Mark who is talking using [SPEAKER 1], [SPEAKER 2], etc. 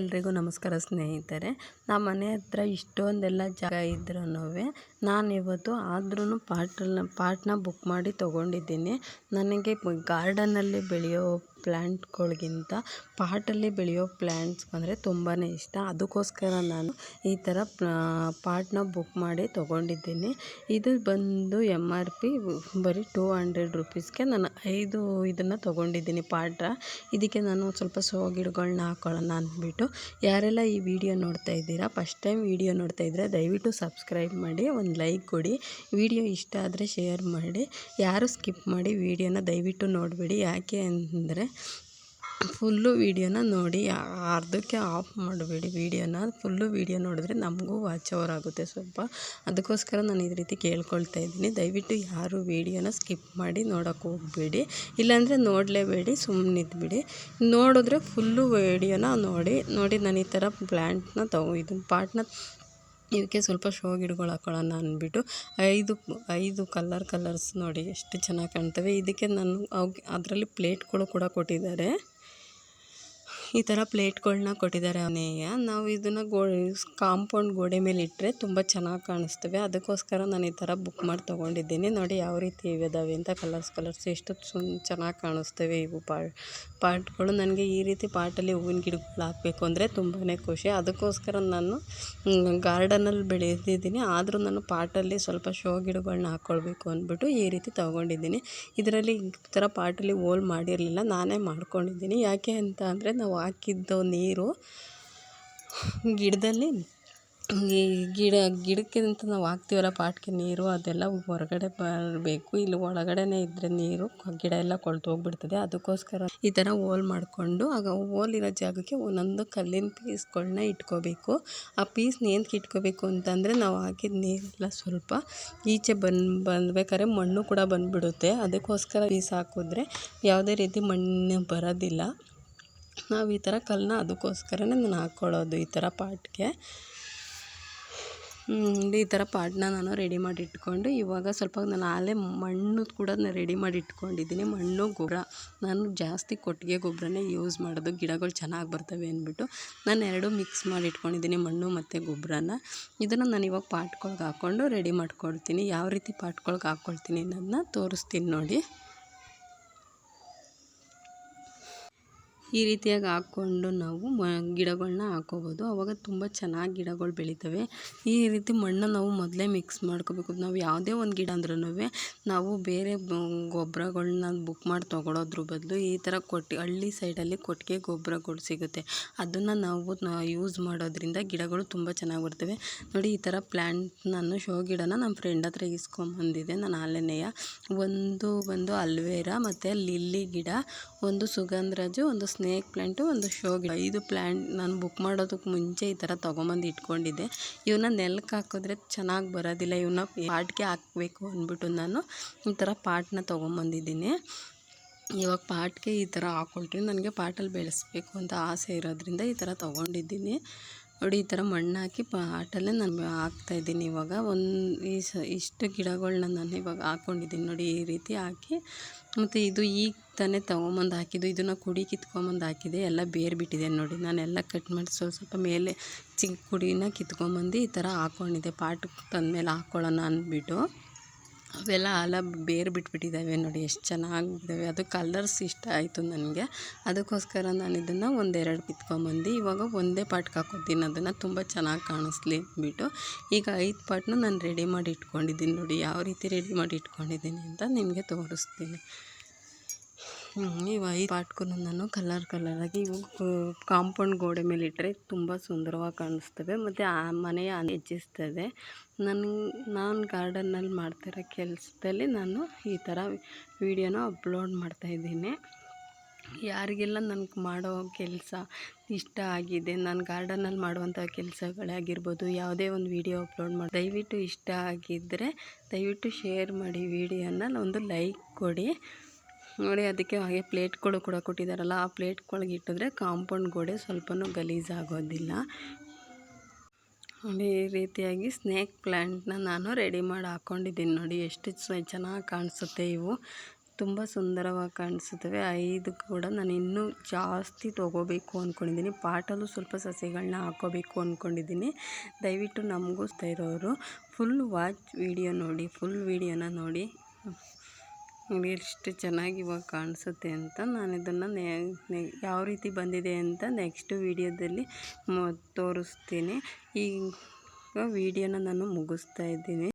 [SPEAKER 1] ಎಲ್ರಿಗೂ ನಮಸ್ಕಾರ ಸ್ನೇಹಿತರೆ. ನಮ್ಮ ಮನೆ ಹತ್ರ ಇಷ್ಟೊಂದೆಲ್ಲ ಜಾಗ ಇದ್ರೂ ನಾನು ಇವತ್ತು ಆದ್ರೂ ಪಾಟನ್ನ ಪಾಟ್ನ ಬುಕ್ ಮಾಡಿ ತೊಗೊಂಡಿದ್ದೀನಿ. ನನಗೆ ಗಾರ್ಡನಲ್ಲಿ ಬೆಳೆಯೋ ಪ್ಲ್ಯಾಂಟ್ಗಳಿಗಿಂತ ಪಾಟಲ್ಲಿ ಬೆಳೆಯೋ ಪ್ಲ್ಯಾಂಟ್ಸ್ ಅಂದರೆ ತುಂಬಾ ಇಷ್ಟ. ಅದಕ್ಕೋಸ್ಕರ ನಾನು ಈ ಥರ ಪಾಟ್ನ ಬುಕ್ ಮಾಡಿ ತೊಗೊಂಡಿದ್ದೀನಿ. ಇದು ಬಂದು ಎಂ ಆರ್ ಪಿ ಬರೀ ಟೂ ಹಂಡ್ರೆಡ್ ರುಪೀಸ್ಗೆ ನಾನು ಐದು ಇದನ್ನು ತೊಗೊಂಡಿದ್ದೀನಿ ಪಾಟ್ರ. ಇದಕ್ಕೆ ನಾನು ಸ್ವಲ್ಪ ಸೋ ಗಿಡಗಳನ್ನ ಹಾಕೊಳ್ಳೋಣ ಅಂದ್ಬಿಟ್ಟು. ಯಾರೆಲ್ಲ ಈ ವಿಡಿಯೋ ನೋಡ್ತಾ ಇದ್ದೀರಾ, ಫಸ್ಟ್ ಟೈಮ್ ವಿಡಿಯೋ ನೋಡ್ತಾ ಇದ್ದರೆ ದಯವಿಟ್ಟು ಸಬ್ಸ್ಕ್ರೈಬ್ ಮಾಡಿ, ಒಂದು ಲೈಕ್ ಕೊಡಿ, ವಿಡಿಯೋ ಇಷ್ಟ ಆದರೆ ಶೇರ್ ಮಾಡಿ. ಯಾರು ಸ್ಕಿಪ್ ಮಾಡಿ ವಿಡಿಯೋನ ದಯವಿಟ್ಟು ನೋಡಬೇಡಿ. ಯಾಕೆ ಅಂದರೆ ಫುಲ್ಲು ವೀಡಿಯೋನ ನೋಡಿ, ಅರ್ಧಕ್ಕೆ ಆಫ್ ಮಾಡಬೇಡಿ ವೀಡಿಯೋನ. ಫುಲ್ಲು ವೀಡಿಯೋ ನೋಡಿದ್ರೆ ನಮಗೂ ವಾಚ್ ಅವರ್ ಆಗುತ್ತೆ ಸ್ವಲ್ಪ. ಅದಕ್ಕೋಸ್ಕರ ನಾನು ಈ ರೀತಿ ಕೇಳ್ಕೊಳ್ತಾ ಇದ್ದೀನಿ. ದಯವಿಟ್ಟು ಯಾರು ವೀಡಿಯೋನ ಸ್ಕಿಪ್ ಮಾಡಿ ನೋಡೋಕೆ ಹೋಗಬೇಡಿ. ಇಲ್ಲಾಂದರೆ ನೋಡಲೇಬೇಡಿ ಸುಮ್ಮನಿದ್ಬಿಡಿ ನೋಡಿದ್ರೆ ಫುಲ್ಲು ವೀಡಿಯೋನ ನೋಡಿ ನೋಡಿ ನಾನು ಈ ಥರ ಪ್ಲ್ಯಾಂಟ್ನ ತಗೋ ಇದನ್ನ ಪಾಟ್ನ ಇವಕ್ಕೆ ಸ್ವಲ್ಪ ಶೋ ಗಿಡಗಳು ಹಾಕೊಳ್ಳೋಣ ಅಂದ್ಬಿಟ್ಟು ಐದು ಐದು ಕಲರ್ ಕಲರ್ಸ್ ನೋಡಿ ಎಷ್ಟು ಚೆನ್ನಾಗಿ ಕಾಣ್ತವೆ. ಇದಕ್ಕೆ ನಾನು ಅದರಲ್ಲಿ ಪ್ಲೇಟ್ಗಳು ಕೂಡ ಕೊಟ್ಟಿದ್ದಾರೆ. ಈ ಥರ ಪ್ಲೇಟ್ಗಳನ್ನ ಕೊಟ್ಟಿದ್ದಾರೆ ಅವನೇಯ ನಾವು ಇದನ್ನು ಗೋ, ಕಾಂಪೌಂಡ್ ಗೋಡೆ ಮೇಲೆ ಇಟ್ಟರೆ ತುಂಬ ಚೆನ್ನಾಗಿ ಕಾಣಿಸ್ತವೆ. ಅದಕ್ಕೋಸ್ಕರ ನಾನು ಈ ಥರ ಬುಕ್ ಮಾಡಿ ತೊಗೊಂಡಿದ್ದೀನಿ. ನೋಡಿ ಯಾವ ರೀತಿ ಇದಾವೆ ಅಂತ ಕಲರ್ಸ್ ಕಲರ್ಸ್. ಎಷ್ಟು ಚೆನ್ನಾಗಿ ಕಾಣಿಸ್ತವೆ ಇವು ಪಾಟ್ಗಳು ನನಗೆ ಈ ರೀತಿ ಪಾಟಲ್ಲಿ ಹೂವಿನ ಗಿಡಗಳು ಹಾಕಬೇಕು ಅಂದರೆ ತುಂಬಾ ಖುಷಿ. ಅದಕ್ಕೋಸ್ಕರ ನಾನು ಗಾರ್ಡನಲ್ಲಿ ಬೆಳೆದಿದ್ದೀನಿ. ಆದರೂ ನಾನು ಪಾಟಲ್ಲಿ ಸ್ವಲ್ಪ ಶೋ ಗಿಡಗಳನ್ನ ಹಾಕ್ಕೊಳ್ಬೇಕು ಅಂದ್ಬಿಟ್ಟು ಈ ರೀತಿ ತೊಗೊಂಡಿದ್ದೀನಿ. ಇದರಲ್ಲಿ ಈ ಥರ ಪಾಟಲ್ಲಿ ಹೋಲ್ ಮಾಡಿರಲಿಲ್ಲ. ನಾನೇ ಮಾಡ್ಕೊಂಡಿದ್ದೀನಿ. ಯಾಕೆ ಅಂತ ಅಂದರೆ ನಾವು ಹಾಕಿದ್ದು ನೀರು. ಗಿಡದಲ್ಲಿ, ಈ ಗಿಡ, ಗಿಡಕ್ಕೆ ಅಂತ ನಾವು ಹಾಕ್ತೀವಲ್ಲ ಪಾಟ್ಗೆ ನೀರು, ಅದೆಲ್ಲ ಹೊರಗಡೆ ಬರಬೇಕು. ಇಲ್ಲಿ ಒಳಗಡೆನೇ ಇದ್ದರೆ ನೀರು, ಗಿಡ ಎಲ್ಲ ಕೊಳ್ತೋಗ್ಬಿಡ್ತದೆ ಅದಕ್ಕೋಸ್ಕರ ಈ ಥರ ಹೋಲ್ ಮಾಡಿಕೊಂಡು, ಆಗ ಹೋಲ್ ಇರೋ ಜಾಗಕ್ಕೆ ಒಂದೊಂದು ಕಲ್ಲಿನ ಪೀಸ್ಗಳನ್ನ ಇಟ್ಕೋಬೇಕು. ಆ ಪೀಸ್ನ ಏನಕ್ಕೆ ಇಟ್ಕೋಬೇಕು ಅಂತಂದರೆ, ನಾವು ಹಾಕಿದ ನೀರೆಲ್ಲ ಸ್ವಲ್ಪ ಈಚೆ ಬಂದು, ಬಂದ್ಬೇಕಾದ್ರೆ ಮಣ್ಣು ಕೂಡ ಬಂದುಬಿಡುತ್ತೆ. ಅದಕ್ಕೋಸ್ಕರ ಪೀಸ್ ಹಾಕಿದ್ರೆ ಯಾವುದೇ ರೀತಿ ಮಣ್ಣು ಬರೋದಿಲ್ಲ. ನಾವು ಈ ಥರ ಕಲ್ಲನ್ನ ಅದಕ್ಕೋಸ್ಕರನೇ ನಾನು ಹಾಕ್ಕೊಳ್ಳೋದು ಈ ಥರ ಪಾಟ್ಗೆ. ಈ ಥರ ಪಾಟ್ನ ನಾನು ರೆಡಿ ಮಾಡಿ ಇಟ್ಕೊಂಡು ಇವಾಗ ಸ್ವಲ್ಪ ನಾನು ಆಲೆ ಮಣ್ಣು ಕೂಡ ನಾನು ರೆಡಿ ಮಾಡಿ ಇಟ್ಕೊಂಡಿದ್ದೀನಿ. ಮಣ್ಣು ಗೊಬ್ಬರ ನಾನು ಜಾಸ್ತಿ ಕೊಟ್ಟಿಗೆ ಗೊಬ್ಬರನೇ ಯೂಸ್ ಮಾಡೋದು. ಗಿಡಗಳು ಚೆನ್ನಾಗಿ ಬರ್ತವೆ ಅಂದ್ಬಿಟ್ಟು ನಾನು ಎರಡೂ ಮಿಕ್ಸ್ ಮಾಡಿ ಇಟ್ಕೊಂಡಿದ್ದೀನಿ ಮಣ್ಣು ಮತ್ತು ಗೊಬ್ಬರನ ಇದನ್ನು ನಾನು ಇವಾಗ ಪಾಟ್ಗಳ್ಗೆ ಹಾಕ್ಕೊಂಡು ರೆಡಿ ಮಾಡ್ಕೊಳ್ತೀನಿ. ಯಾವ ರೀತಿ ಪಾಟ್ಗಳ್ಗೆ ಹಾಕ್ಕೊಳ್ತೀನಿ ಅನ್ನೋದನ್ನ ತೋರಿಸ್ತೀನಿ ನೋಡಿ. ಈ ರೀತಿಯಾಗಿ ಹಾಕ್ಕೊಂಡು ನಾವು ಮ ಗಿಡಗಳನ್ನ ಹಾಕ್ಕೊಬೋದು ಅವಾಗ ತುಂಬ ಚೆನ್ನಾಗಿ ಗಿಡಗಳು ಬೆಳಿತವೆ. ಈ ರೀತಿ ಮಣ್ಣನ್ನು ನಾವು ಮೊದಲೇ ಮಿಕ್ಸ್ ಮಾಡ್ಕೊಬೇಕು. ನಾವು ಯಾವುದೇ ಒಂದು ಗಿಡ ಅಂದ್ರೂ ನಾವು ಬೇರೆ ಗೊಬ್ಬರಗಳ್ನ ಬುಕ್ ಮಾಡಿ ತೊಗೊಳೋದ್ರ ಬದಲು ಈ ಥರ ಕೊಟ್ಟು, ಹಳ್ಳಿ ಸೈಡಲ್ಲಿ ಕೊಟ್ಟಿಗೆ ಗೊಬ್ಬರಗಳು ಸಿಗುತ್ತೆ. ಅದನ್ನು ನಾವು ಯೂಸ್ ಮಾಡೋದ್ರಿಂದ ಗಿಡಗಳು ತುಂಬ ಚೆನ್ನಾಗಿ ಬರ್ತವೆ. ನೋಡಿ ಈ ಥರ ಪ್ಲ್ಯಾಂಟ್ ನಾನು ಶೋ ಗಿಡನ ನಮ್ಮ ಫ್ರೆಂಡ್ ಹತ್ರ ಇಸ್ಕೊಂಬಂದಿದ್ದೆ ನಾನು ಆಲನೆಯ. ಒಂದು ಒಂದು ಅಲ್ವೇರಾ ಮತ್ತು ಲಿಲ್ಲಿ ಗಿಡ, ಒಂದು ಸುಗಂಧರಾಜು, ಒಂದು ಸ್ನೇಕ್ ಪ್ಲ್ಯಾಂಟು ಒಂದು ಶೋ ಗಿಡ. ಐದು ಪ್ಲ್ಯಾಂಟ್ ನಾನು ಬುಕ್ ಮಾಡೋದಕ್ಕೆ ಮುಂಚೆ ಈ ಥರ ತೊಗೊಂಬಂದು ಇಟ್ಕೊಂಡಿದ್ದೆ. ಇವನ್ನ ನೆಲಕ್ಕೆ ಹಾಕಿದ್ರೆ ಚೆನ್ನಾಗಿ ಬರೋದಿಲ್ಲ ಇವನ್ನ ಪಾಟ್ಗೆ ಹಾಕಬೇಕು ಅಂದ್ಬಿಟ್ಟು ನಾನು ಈ ಥರ ಪಾಟ್ನ ತೊಗೊಂಬಂದಿದ್ದೀನಿ. ಇವಾಗ ಪಾಟ್ಗೆ ಈ ಥರ ಹಾಕ್ಕೊಳ್ತೀನಿ ನನಗೆ ಪಾಟಲ್ಲಿ ಬೆಳೆಸ್ಬೇಕು ಅಂತ ಆಸೆ ಇರೋದ್ರಿಂದ ಈ ಥರ ತೊಗೊಂಡಿದ್ದೀನಿ. ನೋಡಿ, ಈ ಥರ ಮಣ್ಣು ಹಾಕಿ ಪಾಟಲ್ಲೇ ನಾನು ಹಾಕ್ತಾಯಿದ್ದೀನಿ ಇವಾಗ. ಒಂದು ಈ ಸ ಇಷ್ಟು ಗಿಡಗಳನ್ನ ನಾನು ಇವಾಗ ಹಾಕ್ಕೊಂಡಿದ್ದೀನಿ ನೋಡಿ, ಈ ರೀತಿ ಹಾಕಿ ಮತ್ತು ಇದು ಈಗ ತಾನೇ ತಗೊಂಬಂದು ಹಾಕಿದ್ದು. ಇದನ್ನು ಕುಡಿ ಕಿತ್ಕೊಂಬಂದು ಹಾಕಿದೆ. ಎಲ್ಲ ಬೇರು ಬಿಟ್ಟಿದೆ ನೋಡಿ. ನಾನೆಲ್ಲ ಕಟ್ ಮಾಡಿ ಸ್ವಲ್ಪ ಸ್ವಲ್ಪ ಮೇಲೆ ಚಿಕ್ಕ ಕುಡಿನ ಕಿತ್ಕೊಂಬಂದು ಈ ಥರ ಹಾಕ್ಕೊಂಡಿದ್ದೆ ಪಾಟಕ್ಕೆ ತಂದಮೇಲೆ ಹಾಕ್ಕೊಳ್ಳೋಣ ಅಂದ್ಬಿಟ್ಟು. ಅವೆಲ್ಲ ಆಲ ಬೇರು ಬಿಟ್ಬಿಟ್ಟಿದ್ದಾವೆ ನೋಡಿ, ಎಷ್ಟು ಚೆನ್ನಾಗಿದ್ದಾವೆ. ಅದು ಕಲರ್ಸ್ ಇಷ್ಟ ಆಯಿತು ನನಗೆ. ಅದಕ್ಕೋಸ್ಕರ ನಾನು ಇದನ್ನು ಒಂದೆರಡು ಕಿತ್ಕೊಂಬಂದು. ಇವಾಗ ಒಂದೇ ಪಾಟ್ಗೆ ಹಾಕೋತೀನಿ ಅದನ್ನು ತುಂಬ ಚೆನ್ನಾಗಿ ಕಾಣಿಸ್ಲಿ ಅಂದ್ಬಿಟ್ಟು. ಈಗ ಐದು ಪಾಟ್ನ ನಾನು ರೆಡಿ ಮಾಡಿ ಇಟ್ಕೊಂಡಿದ್ದೀನಿ ನೋಡಿ. ಯಾವ ರೀತಿ ರೆಡಿ ಮಾಡಿ ಇಟ್ಕೊಂಡಿದ್ದೀನಿ ಅಂತ ನಿಮಗೆ ತೋರಿಸ್ತೀನಿ. ಇವು ವೈ ಪಾಟ್ಗೂ ನಾನು ಕಲರ್ ಕಲರಾಗಿ ಕಾಂಪೌಂಡ್ ಗೋಡೆ ಮೇಲೆ ಇಟ್ಟರೆ ತುಂಬ ಸುಂದರವಾಗಿ ಕಾಣಿಸ್ತವೆ. ಮತ್ತು ಆ ಮನೆಯ ಹೆಚ್ಚಿಸ್ತದೆ. ನನ್ನ ನಾನು ಗಾರ್ಡನ್ನಲ್ಲಿ ಮಾಡ್ತಿರೋ ಕೆಲಸದಲ್ಲಿ ನಾನು ಈ ಥರ ವೀಡಿಯೋನ ಅಪ್ಲೋಡ್ ಮಾಡ್ತಾ ಇದ್ದೀನಿ. ಯಾರಿಗೆಲ್ಲ ನನಗೆ ಮಾಡೋ ಕೆಲಸ ಇಷ್ಟ ಆಗಿದೆ, ನಾನು ಗಾರ್ಡನಲ್ಲಿ ಮಾಡುವಂಥ ಕೆಲಸಗಳೇ ಆಗಿರ್ಬೋದು, ಯಾವುದೇ ಒಂದು ವಿಡಿಯೋ ಅಪ್ಲೋಡ್ ಮಾಡಿ, ದಯವಿಟ್ಟು ಇಷ್ಟ ಆಗಿದ್ದರೆ ದಯವಿಟ್ಟು ಶೇರ್ ಮಾಡಿ ವಿಡಿಯೋನ, ಒಂದು ಲೈಕ್ ಕೊಡಿ. ನೋಡಿ, ಅದಕ್ಕೆ ಹಾಗೆ ಪ್ಲೇಟ್ಗಳು ಕೂಡ ಕೊಟ್ಟಿದ್ದಾರಲ್ಲ, ಆ ಪ್ಲೇಟ್ಗಳಿಗೆ ಇಟ್ಟಿದ್ರೆ ಕಾಂಪೌಂಡ್ ಗೋಡೆ ಸ್ವಲ್ಪನೂ ಗಲೀಜಾಗೋದಿಲ್ಲ ನೋಡಿ ಈ ರೀತಿಯಾಗಿ ಸ್ನೇಕ್ ಪ್ಲ್ಯಾಂಟ್ನ ನಾನು ರೆಡಿ ಮಾಡಿ ಹಾಕ್ಕೊಂಡಿದ್ದೀನಿ ನೋಡಿ, ಎಷ್ಟು ಚೆನ್ನಾಗಿ ಕಾಣಿಸುತ್ತೆ ಇವು. ತುಂಬ ಸುಂದರವಾಗಿ ಕಾಣಿಸುತ್ತವೆ. ಐದು ಕೂಡ ನಾನು ಇನ್ನೂ ಜಾಸ್ತಿ ತೊಗೋಬೇಕು ಅಂದ್ಕೊಂಡಿದ್ದೀನಿ ಪಾಟಲ್ಲೂ ಸ್ವಲ್ಪ ಸಸಿಗಳನ್ನ ಹಾಕೋಬೇಕು ಅಂದ್ಕೊಂಡಿದ್ದೀನಿ ದಯವಿಟ್ಟು ನಮಗೂ ಇರೋರು, ಫುಲ್ ವಾಚ್ ವಿಡಿಯೋ ನೋಡಿ, ಫುಲ್ ವಿಡಿಯೋನ ನೋಡಿ. ನೋಡಿ ಎಷ್ಟು ಚೆನ್ನಾಗಿ ಇವಾಗ ಕಾಣಿಸುತ್ತೆ ಅಂತ ನಾನು ಇದನ್ನು ಯಾವ ರೀತಿ ಬಂದಿದೆ ಅಂತ ನೆಕ್ಸ್ಟ್ ವಿಡಿಯೋದಲ್ಲಿ ತೋರಿಸ್ತೀನಿ. ಈಗ ವಿಡಿಯೋನ ನಾನು ಮುಗಿಸ್ತಾ ಇದ್ದೀನಿ.